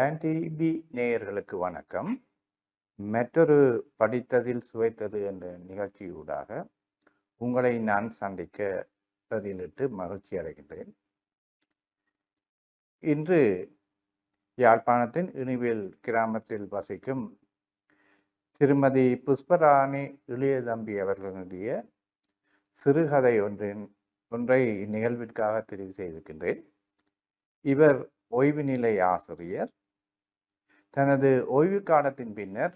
Don நேயர்களுக்கு வணக்கம். மற்றொரு படித்ததில் சுவைத்தது என்ற நிகழ்ச்சியூடாக உங்களை நான் சந்திக்க பதிலிட்டு மகிழ்ச்சி அடைகின்றேன். இன்று யாழ்ப்பாணத்தின் இனிவேல் கிராமத்தில் வசிக்கும் திருமதி புஷ்பராணி இளையதம்பி அவர்களுடைய சிறுகதை ஒன்றின் ஒன்றை இந்நிகழ்விற்காக தெரிவு செய்திருக்கின்றேன். இவர் ஓய்வு நிலை ஆசிரியர் தனது ஓய்வு காலத்தின் பின்னர்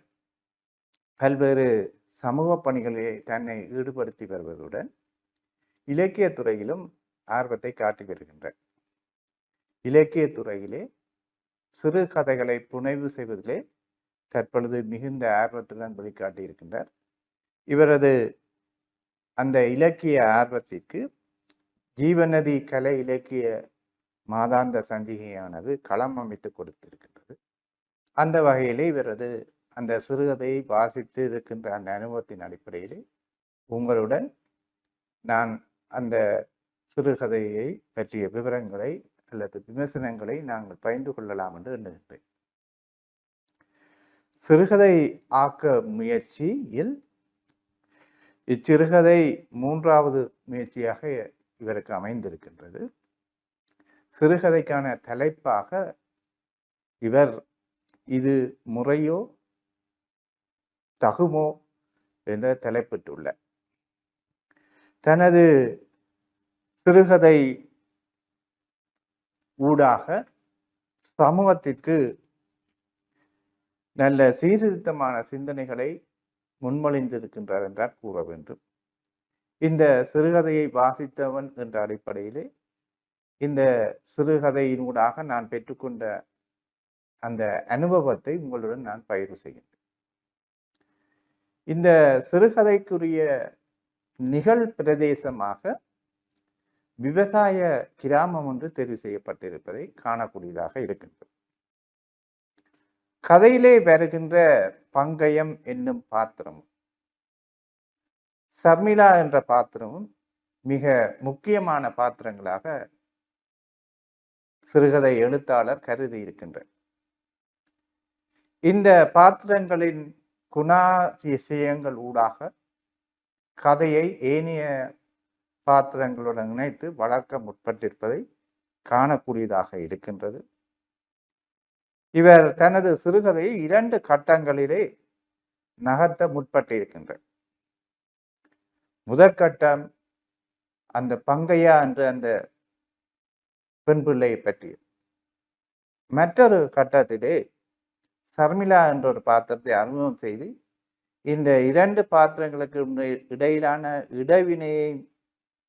பல்வேறு சமூக பணிகளில் தன்னை ஈடுபடுத்தி வருவதுடன் இலக்கிய துறையிலும் ஆர்வத்தை காட்டி வருகின்றார். இலக்கிய துறையிலே சிறு கதைகளை புனைவு செய்வதிலே தற்பொழுது மிகுந்த ஆர்வத்துடன் வெளிக்காட்டியிருக்கின்றார் இவரது அந்த இலக்கிய ஆர்வத்திற்கு ஜீவநதி கலை இலக்கிய மாதாந்த சஞ்சிகையானது களம் அமைத்து கொடுத்திருக்கிறது அந்த வகையிலே இவரது அந்த சிறுகதையை வாசித்து இருக்கின்ற அந்த அனுபவத்தின் அடிப்படையிலே உங்களுடன் நான் அந்த சிறுகதையை பற்றிய விவரங்களை அல்லது விமர்சனங்களை நாங்கள் பகிர்ந்து கொள்ளலாம் என்று எண்ணுகின்றேன். சிறுகதை ஆக்க முயற்சியில் இச்சிறுகதை மூன்றாவது முயற்சியாக இவருக்கு அமைந்திருக்கின்றது. சிறுகதைக்கான தலைப்பாக இவர் இது முறையோ தகுமோ என்ற தலைப்பிட்டுள்ள. தனது சிறுகதை ஊடாக சமூகத்திற்கு நல்ல சீர்திருத்தமான சிந்தனைகளை முன்மொழிந்திருக்கின்றார் என்றால் கூற வேண்டும். இந்த சிறுகதையை வாசித்தவன் என்ற அடிப்படையிலே இந்த சிறுகதையினூடாக நான் பெற்றுக்கொண்ட அந்த அனுபவத்தை உங்களுடன் நான் பயிர் செய்கின்றேன் இந்த சிறுகதைக்குரிய நிகழ் பிரதேசமாக விவசாய கிராமம் ஒன்று தெரிவு செய்யப்பட்டிருப்பதை காணக்கூடியதாக இருக்கின்றது. கதையிலே வருகின்ற பங்கயம் என்னும் பாத்திரமும் சர்மிளா என்ற பாத்திரமும் மிக முக்கியமான பாத்திரங்களாக சிறுகதை எழுத்தாளர் கருதி இருக்கின்றார். இந்த பாத்திரங்களின் குணாதிசயங்கள் ஊடாக கதையை ஏனைய பாத்திரங்களுடன் இணைத்து வளர்க்க முற்பட்டிருப்பதை காணக்கூடியதாக இருக்கின்றது. இவர் தனது சிறுகதையை இரண்டு கட்டங்களிலே நகர்த்த முற்பட்டிருக்கின்றார். முதற்கட்டம் அந்த பங்கையா என்ற அந்த பெண் பிள்ளையை பற்றிய மற்றொரு கட்டத்திலே சர்மிளா என்ற ஒரு பாத்திரத்தை அறிமுகம் செய்து இந்த இரண்டு பாத்திரங்களுக்கு இடையிலான இடைவினையை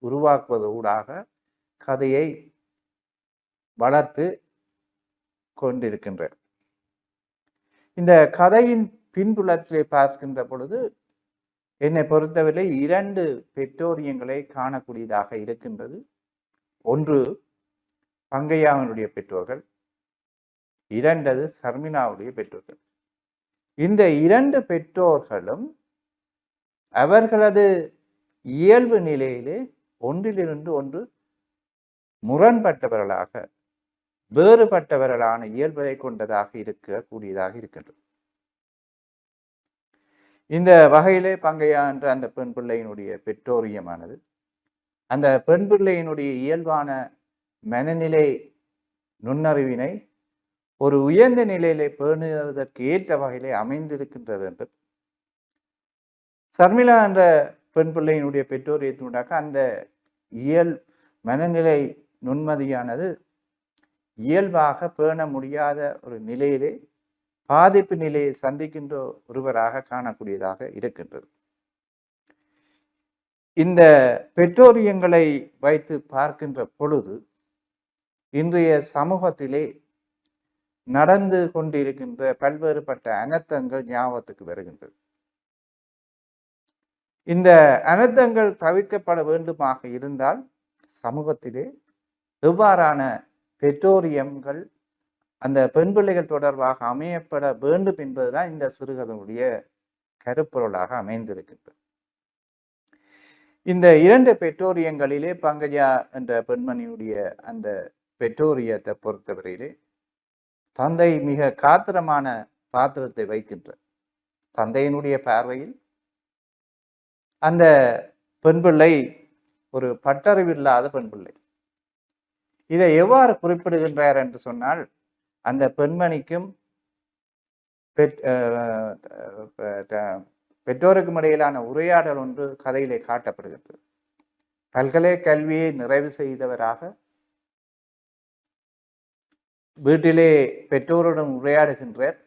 உருவாக்குவதூடாக கதையை வளர்த்து கொண்டிருக்கின்ற இந்த கதையின் பின்புலத்திலே பார்க்கின்ற பொழுது என்னை பொறுத்தவரை இரண்டு பெற்றோரியங்களை காணக்கூடியதாக இருக்கின்றது. ஒன்று பங்கையாவினுடைய பெற்றோர்கள் இரண்டது சர்மினாவுடைய பெற்றோர்கள். இந்த இரண்டு பெற்றோர்களும் அவர்களது இயல்பு நிலையிலே ஒன்றிலிருந்து ஒன்று முரண்பட்டவர்களாக வேறுபட்டவர்களான இயல்பை கொண்டதாக இருக்கக்கூடியதாக இருக்கின்றது. இந்த வகையிலே பங்கையா என்ற அந்த பெண் பிள்ளையினுடைய பெற்றோரியமானது அந்த பெண் பிள்ளையினுடைய இயல்பான மனநிலை நுண்ணறிவினை ஒரு உயர்ந்த நிலையிலே பேணுவதற்கு ஏற்ற வகையிலே அமைந்திருக்கின்றது என்று சர்மிளா என்ற பெண் பிள்ளையினுடைய பெற்றோரியத்தினூடாக அந்த இயல் மனநிலை நுண்மதியானது இயல்பாக பேண முடியாத ஒரு நிலையிலே பாதிப்பு நிலையை சந்திக்கின்ற ஒருவராக காணக்கூடியதாக இருக்கின்றது. இந்த பெற்றோரியங்களை வைத்து பார்க்கின்ற பொழுது இன்றைய சமூகத்திலே நடந்து கொண்டிருக்கின்ற பல்வேறுபட்ட அனர்த்தங்கள் ஞாபகத்துக்கு வருகின்றது. இந்த அனர்த்தங்கள் தவிர்க்கப்பட வேண்டுமாக இருந்தால் சமூகத்திலே எவ்வாறான பெற்றோரியங்கள் அந்த பெண் பிள்ளைகள் தொடர்பாக அமையப்பட வேண்டும் என்பதுதான் இந்த சிறுகதனுடைய கருப்பொருளாக அமைந்திருக்கின்றது. இந்த இரண்டு பெற்றோரியங்களிலே பங்கஜா என்ற பெண்மணியுடைய அந்த பெற்றோரியத்தை பொறுத்தவரையிலே தந்தை மிக காத்திரமான பாத்திரத்தை வைக்கின்றார். தந்தையினுடைய பார்வையில் அந்த பெண் பிள்ளை ஒரு பட்டறிவில்லாத பெண் பிள்ளை. இதை எவ்வாறு குறிப்பிடுகின்றார் என்று சொன்னால் அந்த பெண்மணிக்கும் பெற்றோருக்கும் இடையிலான உரையாடல் ஒன்று கதையிலே காட்டப்படுகின்றது. பல்கலை கல்வியை நிறைவு செய்தவராக வீட்டிலே பெற்றோருடன் உரையாடுகின்றார்.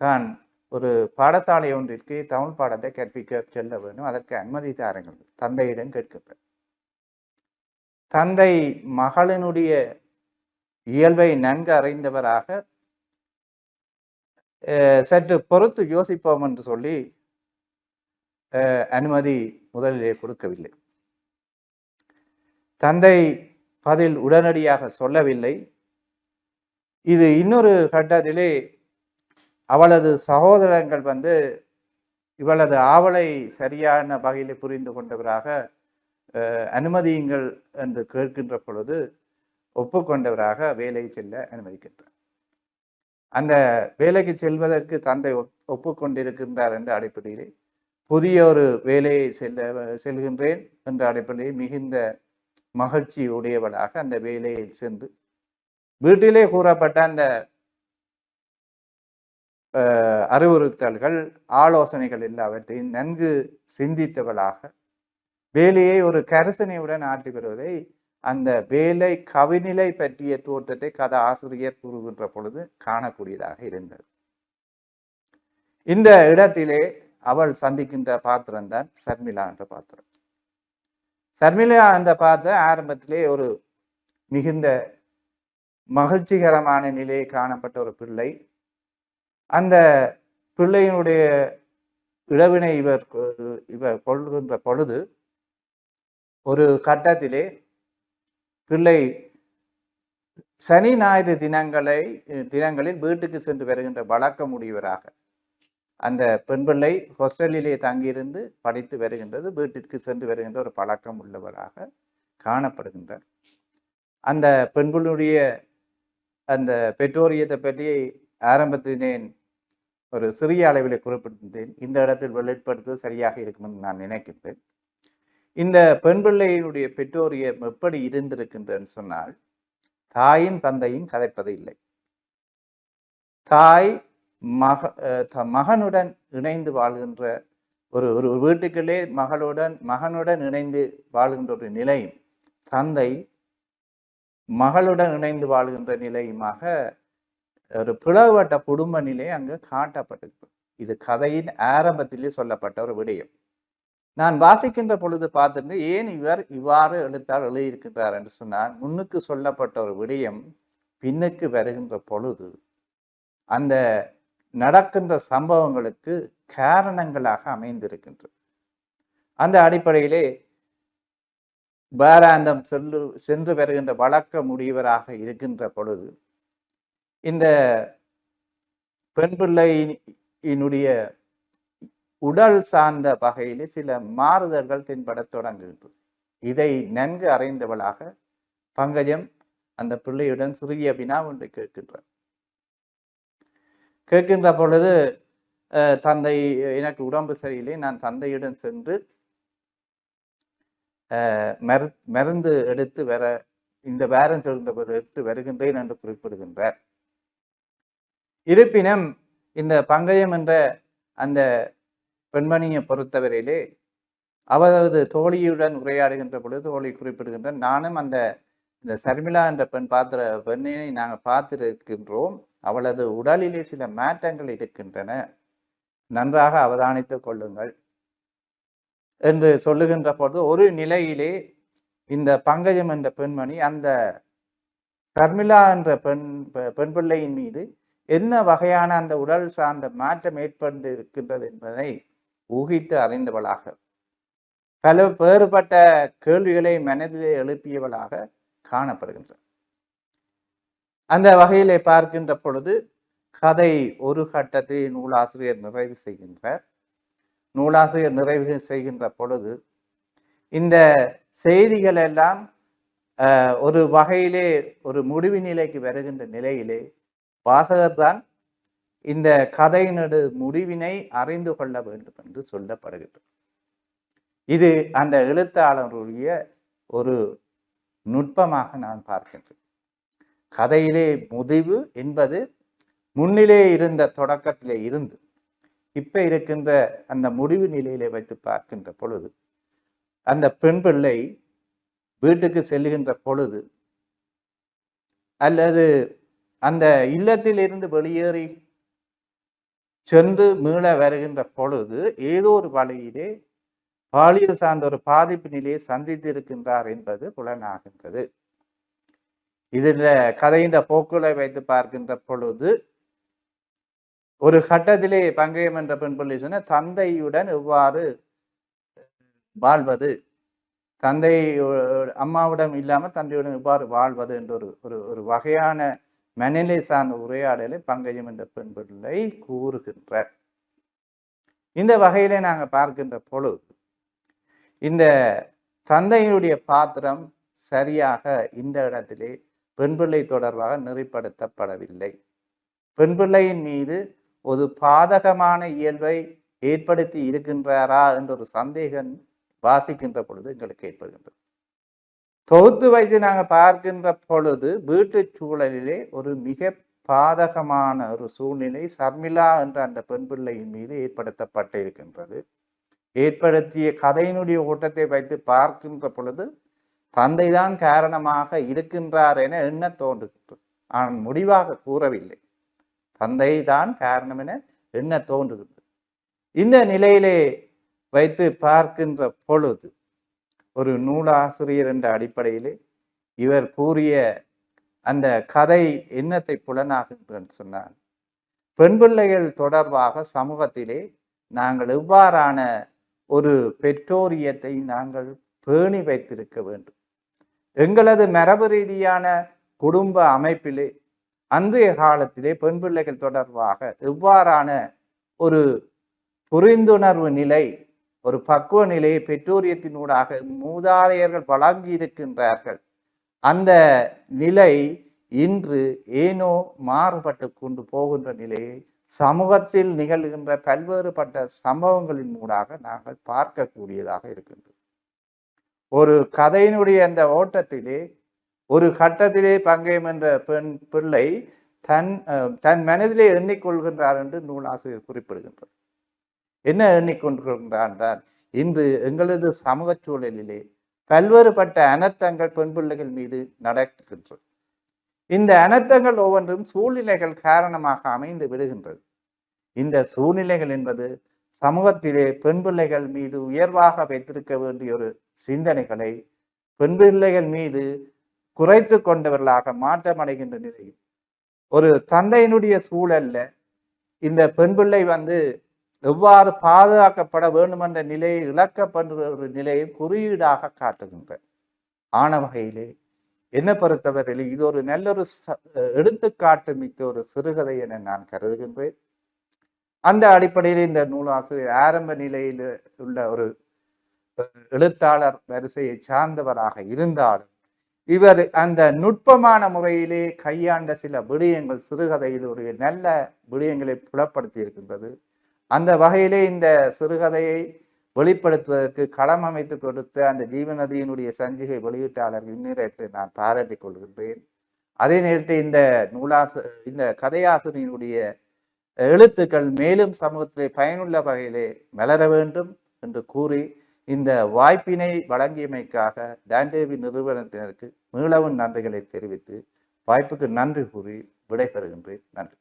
தான் ஒரு பாடசாலை ஒன்றிற்கு தமிழ் பாடத்தை கற்பிக்க செல்ல வேண்டும். அதற்கு அனுமதி தாருங்கள். தந்தையிடம் கேட்கின்றார் தந்தை மகளினுடைய இயல்பை நன்கு அறிந்தவராக சற்று பொறுத்து யோசிப்போம் என்று சொல்லி அஹ், அனுமதி முதலிலே கொடுக்கவில்லை. தந்தை பதில் உடனடியாக சொல்லவில்லை. இது இன்னொரு கட்டத்திலே அவளது சகோதரங்கள் வந்து இவளது ஆவலை சரியான வகையில் புரிந்து கொண்டவராக அனுமதியுங்கள் என்று கேட்கின்ற பொழுது ஒப்புக்கொண்டவராக வேலைக்கு செல்ல அனுமதிக்கின்றார். அந்த வேலைக்கு செல்வதற்கு தந்தை ஒப்புக்கொண்டிருக்கின்றார் என்ற அடிப்படையிலே புதிய ஒரு வேலையை செல்ல செல்கின்றேன் என்ற அடிப்படையில் மிகுந்த மகிழ்ச்சி உடையவளாக அந்த வேலையில் சென்று வீட்டிலே கூறப்பட்ட அந்த அறிவுறுத்தல்கள் ஆலோசனைகள் எல்லாவற்றையும் நன்கு சிந்தித்தவளாக வேலையை ஒரு கரிசனையுடன் ஆற்றி வருவதை அந்த வேலை கவிநிலை பற்றிய தோற்றத்தை கதை ஆசிரியர் கூறுகின்ற பொழுது காணக்கூடியதாக இருந்தது. இந்த இடத்திலே அவள் சந்திக்கின்ற பாத்திரம்தான் சர்மிளா என்ற பாத்திரம். சர்மிளா என்ற பாத்திரம் ஆரம்பத்திலே ஒரு மிகுந்த மகிழ்ச்சிகரமான நிலையை காணப்பட்ட ஒரு பிள்ளை. அந்த பிள்ளையினுடைய இழவினை இவர் கொ- இவர் கொள்கின்ற பொழுது ஒரு கட்டத்திலே பிள்ளை சனி ஞாயிறு தினங்களை தினங்களில் வீட்டுக்கு சென்று வருகின்ற வழக்கம் உடையவராக. அந்த பெண் பிள்ளை ஹாஸ்டலிலே தங்கியிருந்து படித்து வருகின்றது வீட்டிற்கு சென்று வருகின்ற ஒரு பழக்கம் உள்ளவராக காணப்படுகின்றார். அந்த பெண்களுடைய அந்த பெற்றோரியத்தை பற்றி ஆரம்பத்தினேன் ஒரு சிறிய அளவில் குறிப்பிட்டிருந்தேன். இந்த இடத்தில் வெளிப்படுத்துவது சரியாக இருக்கும் என்று நான் நினைக்கின்றேன். இந்த பெண் பிள்ளையினுடைய பெற்றோரியம் எப்படி இருந்திருக்கின்றன்னு சொன்னால் தாயின் தந்தையும் கதைப்பது இல்லை. தாய் மக த- மகனுடன் இணைந்து வாழ்கின்ற ஒரு ஒரு வீட்டுக்குள்ளே மகளுடன் மகனுடன் இணைந்து வாழ்கின்ற ஒரு நிலையும் தந்தை மகளுடன் இணைந்து வாழ்கின்ற நிலையுமாக ஒரு பிளவுபட்ட குடும்ப நிலை அங்கு காட்டப்பட்டிருக்கு. இது கதையின் ஆரம்பத்திலே சொல்லப்பட்ட ஒரு விடயம். நான் வாசிக்கின்ற பொழுது பார்த்துட்டு ஏன் இவர் இவ்வாறு எழுத்தால் எழுதியிருக்கிறார் என்று சொன்னால் முன்னுக்கு சொல்லப்பட்ட ஒரு விடயம் பின்னுக்கு வருகின்ற பொழுது அந்த நடக்கின்ற சம்பவங்களுக்கு காரணங்களாக அமைந்திருக்கின்றது. அந்த அடிப்படையிலே பாராந்தம் சென்று சென்று வருகின்ற வழக்க முடியவராக இருக்கின்ற பொழுது இந்த பெண் பிள்ளையினுடைய உடல் சார்ந்த வகையிலே சில மாறுதல்கள் தென்படத் தொடங்குகின்றது. இதை நன்கு அறிந்தவளாக பங்கஜம் அந்த பிள்ளையுடன் சிறிய வினா ஒன்று கேட்கின்றார். கேட்கின்ற பொழுது தந்தை எனக்கு உடம்பு சரியில்லை. நான் தந்தையுடன் சென்று மரு மருந்து எடுத்து வர இந்த வேரம் சொல்கின்ற எடுத்து வருகின்றேன் என்று குறிப்பிடுகின்றார். இருப்பினும் இந்த பங்கயம் என்ற அந்த பெண்மணியை பொறுத்தவரையிலே அவரது தோழியுடன் உரையாடுகின்ற பொழுது தோழி குறிப்பிடுகின்ற நானும் அந்த இந்த சர்மிளா என்ற பெண் பாத்திர பெண்ணினை நாங்கள் பார்த்திருக்கின்றோம். அவளது உடலிலே சில மாற்றங்கள் இருக்கின்றன. நன்றாக அவதானித்துக் கொள்ளுங்கள். என்று சொல்லுகின்ற பொழுது ஒரு நிலையிலே இந்த பங்கஜம் என்ற பெண்மணி அந்த சர்மிளா என்ற பெண் பெண் பிள்ளையின் மீது என்ன வகையான அந்த உடல் சார்ந்த மாற்றம் ஏற்பட்டு இருக்கின்றது என்பதை ஊகித்து அறிந்தவளாக பல வேறுபட்ட கேள்விகளை மனதிலே எழுப்பியவளாக காணப்படுகின்றார் அந்த வகையிலே பார்க்கின்ற பொழுது கதை ஒரு கட்டத்தை நூலாசிரியர் நிறைவு செய்கின்றார். நூலாசிரியர் நிறைவு செய்கின்ற பொழுது இந்த செய்திகள் எல்லாம் ஒரு வகையிலே ஒரு முடிவு நிலைக்கு வருகின்ற நிலையிலே வாசகர் தான் இந்த கதையினடு முடிவினை அறிந்து கொள்ள வேண்டும் என்று சொல்லப்படுகிறது. இது அந்த எழுத்தாளருடைய ஒரு நுட்பமாக நான் பார்க்கின்றேன். கதையிலே முடிவு என்பது முன்னிலே இருந்த தொடக்கத்திலே இருந்து இப்போ இருக்கின்ற அந்த முடிவு நிலையிலே வைத்து பார்க்கின்ற பொழுது அந்த பெண் பிள்ளை வீட்டுக்கு செல்லுகின்ற பொழுது அல்லது அந்த இல்லத்திலிருந்து வெளியேறி சென்று மீள வருகின்ற பொழுது ஏதோ ஒரு வழியிலே பாலியல் சார்ந்த ஒரு பாதிப்பு நிலையை சந்தித்திருக்கின்றார் என்பது புலனாகின்றது. இதுல கதையின் போக்குகளை வைத்து பார்க்கின்ற பொழுது ஒரு கட்டத்திலே பங்கயம் என்ற பெண் பிள்ளை சொன்ன தந்தையுடன் எவ்வாறு வாழ்வது? தந்தை அம்மாவிடம் இல்லாமல் தந்தையுடன் எவ்வாறு வாழ்வது என்ற ஒரு ஒரு ஒரு வகையான மனநிலை சார்ந்த உரையாடலை பங்கையம் என்ற பெண் பிள்ளை கூறுகின்றார். இந்த வகையிலே நாங்கள் பார்க்கின்ற பொழுது இந்த தந்தையினுடைய பாத்திரம் சரியாக இந்த இடத்திலே பெண் பிள்ளை தொடர்பாக நெறிப்படுத்தப்படவில்லை. பெண் பிள்ளையின் மீது ஒரு பாதகமான இயல்பை ஏற்படுத்தி இருக்கின்றாரா என்ற ஒரு சந்தேகம் வாசிக்கின்ற பொழுது எங்களுக்கு ஏற்படுகின்றது. தொகுத்து வைத்து நாங்கள் பார்க்கின்ற பொழுது வீட்டு சூழலிலே ஒரு மிக பாதகமான ஒரு சூழ்நிலை சர்மிளா என்ற அந்த பெண் பிள்ளையின் மீது ஏற்படுத்தப்பட்டு இருக்கின்றது. ஏற்படுத்திய கதையினுடைய ஓட்டத்தை வைத்து பார்க்கின்ற பொழுது தந்தைதான் காரணமாக இருக்கின்றார் என எண்ண தோன்றுகின்றது. ஆனால் முடிவாக கூறவில்லை. தந்தை தான் காரணம் என எண்ண தோன்றுகின்றது இந்த நிலையிலே வைத்து பார்க்கின்ற பொழுது ஒரு நூலாசிரியர் என்ற அடிப்படையிலே இவர் கூறிய அந்த கதை என்னத்தை புலனாகின்றன்னு சொன்னார் பெண் பிள்ளைகள் தொடர்பாக சமூகத்திலே நாங்கள் எவ்வாறான ஒரு பெற்றோரியத்தை நாங்கள் பேணி வைத்திருக்க வேண்டும்? எங்களது மரபு ரீதியான குடும்ப அமைப்பிலே அன்றைய காலத்திலே பெண் பிள்ளைகள் தொடர்பாக எவ்வாறான ஒரு புரிந்துணர்வு நிலை ஒரு பக்குவ நிலையை பெற்றோரியத்தினூடாக மூதாதையர்கள் வழங்கி இருக்கின்றார்கள் அந்த நிலை இன்று ஏனோ மாறுபட்டு கொண்டு போகின்ற நிலையை சமூகத்தில் நிகழ்கின்ற பல்வேறுபட்ட சம்பவங்களின் மூடாக நாங்கள் பார்க்கக்கூடியதாக இருக்கின்றது. ஒரு கதையினுடைய அந்த ஓட்டத்திலே ஒரு கட்டத்திலே பங்கயம் என்ற பெண் பிள்ளை தன் தன் மனதிலே எண்ணிக்கொள்கின்றார் என்று நூலாசிரியர் குறிப்பிடுகின்றார். என்ன எண்ணிக்கொண்டிருக்கின்றார் என்றால் இன்று எங்களது சமூக சூழலிலே பல்வேறுபட்ட அனர்த்தங்கள் பெண் பிள்ளைகள் மீது நடக்கின்றது. இந்த அனர்த்தங்கள் ஒவ்வொன்றும் சூழ்நிலைகள் காரணமாக அமைந்து விடுகின்றது. இந்த சூழ்நிலைகள் என்பது சமூகத்திலே பெண் பிள்ளைகள் மீது உயர்வாக வைத்திருக்க வேண்டிய ஒரு சிந்தனைகளை பெண் பிள்ளைகள் மீது குறைத்து கொண்டவர்களாக மாற்றமடைகின்ற நிலையில் ஒரு தந்தையினுடைய சூழல்ல இந்த பெண் பிள்ளை வந்து எவ்வாறு பாதுகாக்கப்பட வேண்டும் என்ற நிலையை இழக்கப்படுற ஒரு நிலையை குறியீடாக காட்டுகின்ற ஆன வகையிலே என்ன பொறுத்தவரையில் இது ஒரு நல்ல ஒரு எடுத்துக்காட்டு மிக்க ஒரு சிறுகதை என நான் கருதுகின்றேன். அந்த அடிப்படையில் இந்த நூலாசிரியர் ஆரம்ப நிலையில் உள்ள ஒரு எழுத்தாளர் வரிசையை சார்ந்தவராக இருந்தாலும் இவர் அந்த நுட்பமான முறையிலே கையாண்ட சில விடயங்கள் சிறுகதையில் ஒரு நல்ல விடயங்களை புலப்படுத்தி இருக்கின்றது. அந்த வகையிலே இந்த சிறுகதையை வெளிப்படுத்துவதற்கு களம் அமைத்து கொடுத்த அந்த ஜீவநதியினுடைய சஞ்சிகை வெளியீட்டாளர் இந்நீரத்தை நான் பாராட்டிக் கொள்கின்றேன். அதே நேரத்தில் இந்த நூலாசு இந்த கதையாசிரியனுடைய எழுத்துக்கள் மேலும் சமூகத்திலே பயனுள்ள வகையிலே மலர வேண்டும் என்று கூறி இந்த வாய்ப்பினை வழங்கியமைக்காக டான்டேவி நிறுவனத்தினருக்கு மீளவும் நன்றிகளை தெரிவித்து வாய்ப்புக்கு நன்றி கூறி விடைபெறுகின்றேன். நன்றி.